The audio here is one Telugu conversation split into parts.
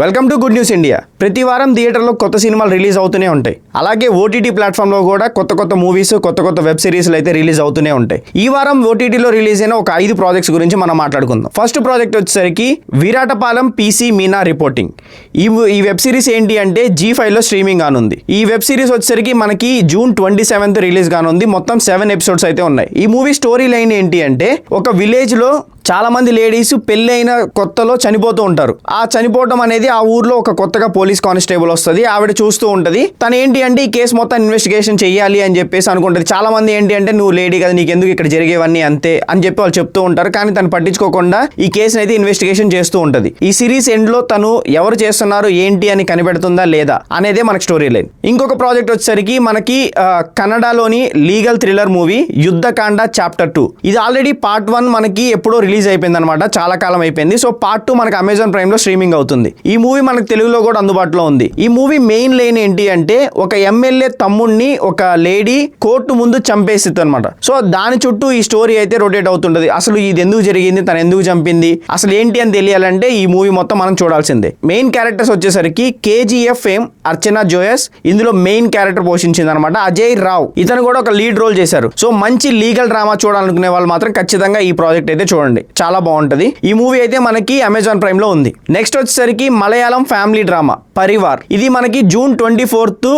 Welcome to good news India ప్రతి వారం థియేటర్లో కొత్త సినిమాలు రిలీజ్ అవుతూనే ఉంటాయి. అలాగే ఓటీటీ ప్లాట్ఫామ్లో కూడా కొత్త కొత్త మూవీస్ కొత్త కొత్త వెబ్ సిరీస్లు అయితే రిలీజ్ అవుతూనే ఉంటాయి. ఈ వారం ఓటీటీలో రిలీజ్ అయిన ఒక ఐదు ప్రాజెక్ట్స్ గురించి మనం మాట్లాడుకుందాం. ఫస్ట్ ప్రాజెక్ట్ వచ్చేసరికి విరాటపాలెం పీసీ మీనా రిపోర్టింగ్ ఈ ఈ వెబ్ సిరీస్ ఏంటి అంటే జీ ఫైవ్లో స్ట్రీమింగ్ కానుంది. ఈ వెబ్ సిరీస్ వచ్చేసరికి మనకి జూన్ ట్వంటీ సెవెంత్ రిలీజ్ కానుంది. మొత్తం సెవెన్ ఎపిసోడ్స్ అయితే ఉన్నాయి. ఈ మూవీ స్టోరీ లైన్ ఏంటి అంటే ఒక విలేజ్లో చాలా మంది లేడీస్ పెళ్ళైన కొత్తలో చనిపోతూ ఉంటారు. ఆ చనిపోవడం అనేది ఆ ఊర్లో ఒక కొత్తగా పోలీస్ కానిస్టేబుల్ వస్తుంది. ఆవిడ చూస్తూ ఉంటది. తను ఏంటి అంటే ఈ కేసు మొత్తం ఇన్వెస్టిగేషన్ చేయాలి అని చెప్పేసి అనుకుంటది. చాలా మంది ఏంటి అంటే నువ్వు లేడీ కదా నీకు ఎందుకు ఇక్కడ జరిగేవన్నీ అంతే అని చెప్పి వాళ్ళు చెప్తూ ఉంటారు. కానీ తను పట్టించుకోకుండా ఈ కేసుని అయితే ఇన్వెస్టిగేషన్ చేస్తూ ఉంటది. ఈ సిరీస్ ఎండ్లో తను ఎవరు చేస్తున్నారు ఏంటి అని కనిపెడుతుందా లేదా అనేదే మనకి స్టోరీ లైన్. ఇంకొక ప్రాజెక్ట్ వచ్చేసరికి మనకి కన్నడలోని legal thriller movie Yuddhakanda chapter two. ఇది ఆల్రెడీ పార్ట్ వన్ మనకి ఎప్పుడో రిలీజ్ అయిపోయింది అనమాట చాలా కాలం అయిపోయింది. సో పార్ట్ టూ మనకు అమెజాన్ ప్రైమ్లో స్ట్రీమింగ్ అవుతుంది. ఈ మూవీ మనకు తెలుగులో కూడా అందుబాటులో ఉంది. ఈ మూవీ మెయిన్ లైన్ ఏంటి అంటే ఒక ఎమ్మెల్యే తమ్ముడిని ఒక లేడీ కోర్టు ముందు చంపేసిద్ది అనమాట సో దాని చుట్టూ ఈ స్టోరీ అయితే రొటేట్ అవుతుంటది. అసలు ఇది ఎందుకు జరిగింది తను ఎందుకు చంపింది అసలు ఏంటి అని తెలియాలంటే ఈ మూవీ మొత్తం మనం చూడాల్సిందే. మెయిన్ క్యారెక్టర్స్ వచ్చేసరికి కేజీఎఫ్ ఫేమ్ అర్చన జోయస్ ఇందులో మెయిన్ క్యారెక్టర్ పోషించింది అనమాట అజయ్ రావ్. ఇతను కూడా ఒక లీడ్ రోల్ చేశారు. సో మంచి లీగల్ డ్రామా చూడాలనుకునే వాళ్ళు మాత్రం ఖచ్చితంగా ఈ ప్రాజెక్ట్ అయితే చూడండి. చాలా బాగుంటది. ఈ మూవీ అయితే మనకి అమెజాన్ ప్రైమ్లో ఉంది. నెక్స్ట్ వచ్చేసరికి మలయాళం ఫ్యామిలీ డ్రామా పరివార్ ఇది మనకి జూన్ ట్వంటీ ఫోర్త్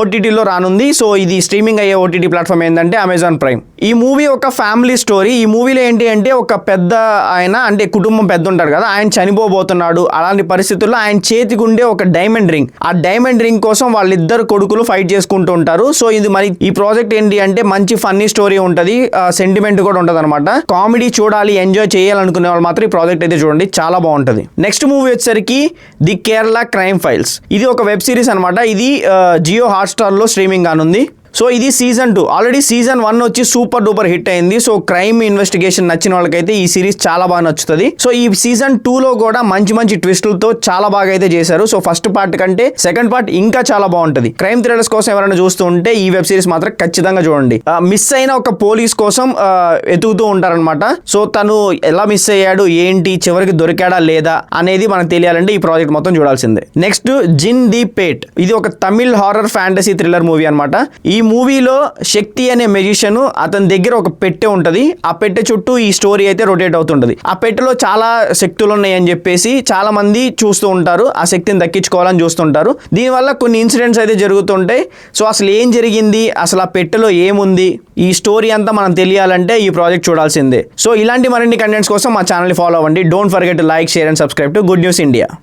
ఓటీటీలో రానుంది. సో ఇది స్ట్రీమింగ్ అయ్యే ఓటీటీ ప్లాట్ఫామ్ ఏంటంటే అమెజాన్ ప్రైమ్ ఈ మూవీ ఒక ఫ్యామిలీ స్టోరీ. ఈ మూవీలో ఏంటి అంటే ఒక పెద్ద ఆయన అంటే కుటుంబం పెద్ద ఉంటారు కదా ఆయన చనిపోబోతున్నాడు. అలాంటి పరిస్థితుల్లో ఆయన చేతికి ఉండే ఒక డైమండ్ రింగ్. ఆ డైమండ్ రింగ్ కోసం వాళ్ళిద్దరు కొడుకులు ఫైట్ చేసుకుంటూ ఉంటారు. సో ఇది మరి ఈ ప్రాజెక్ట్ ఏంటి అంటే మంచి ఫన్నీ స్టోరీ ఉంటుంది. సెంటిమెంట్ కూడా ఉంటుంది అనమాట కామెడీ చూడాలి ఎంజాయ్ చేయాలనుకునే వాళ్ళు మాత్రం ఈ ప్రాజెక్ట్ అయితే చూడండి. చాలా బాగుంటుంది. నెక్స్ట్ మూవీ వచ్చేసరికి ది కేరళ క్రైమ్ ఫైల్స్. ఇది ఒక వెబ్ సిరీస్ అనమాట ఇది జియో హాట్స్టార్లో స్ట్రీమింగ్ కానుంది. సో ఇది season two already season one వచ్చి సూపర్ డూపర్ హిట్ అయింది. సో క్రైమ్ ఇన్వెస్టిగేషన్ నచ్చిన వాళ్ళకైతే ఈ సిరీస్ చాలా బాగా నచ్చుతుంది. సో ఈ సీజన్ టూ లో కూడా మంచి మంచి ట్విస్టులతో చాలా బాగా అయితే చేశారు. సో ఫస్ట్ పార్ట్ కంటే సెకండ్ పార్ట్ ఇంకా చాలా బాగుంటుంది. క్రైమ్ థ్రిల్లర్స్ కోసం ఎవరైనా చూస్తూ ఉంటే ఈ వెబ్ సిరీస్ మాత్రం ఖచ్చితంగా చూడండి. మిస్ అయిన ఒక పోలీస్ కోసం ఎతుకుతూ ఉంటారనమాట సో తను ఎలా మిస్ అయ్యాడు ఏంటి చివరికి దొరికాడా లేదా అనేది మనకు తెలియాలంటే ఈ ప్రాజెక్ట్ మొత్తం చూడాల్సిందే. నెక్స్ట్ జిన్ ది పేట్ ఇది ఒక Tamil horror fantasy thriller movie అన్నమాట. ఈ మూవీలో శక్తి అనే మెజిషియన్ అతని దగ్గర ఒక పెట్టె ఉంటది. ఆ పెట్టె చుట్టూ ఈ స్టోరీ అయితే రొటేట్ అవుతుంటది. ఆ పెట్టెలో చాలా శక్తులు ఉన్నాయి అని చెప్పేసి చాలా మంది చూస్తూ ఉంటారు. ఆ శక్తిని దక్కించుకోవాలని చూస్తుంటారు. దీనివల్ల కొన్ని ఇన్సిడెంట్స్ అయితే జరుగుతుంటాయి. సో అసలు ఏం జరిగింది? అసలు ఆ పెట్టెలో ఏముంది? ఈ స్టోరీ అంతా మనం తెలియాలంటే ఈ ప్రాజెక్ట్ చూడాల్సిందే. సో ఇలాంటి మరిన్ని కంటెంట్స్ కోసం మా ఛానల్ ఫాలో అవ్వండి. Don't forget like share and subscribe to good news India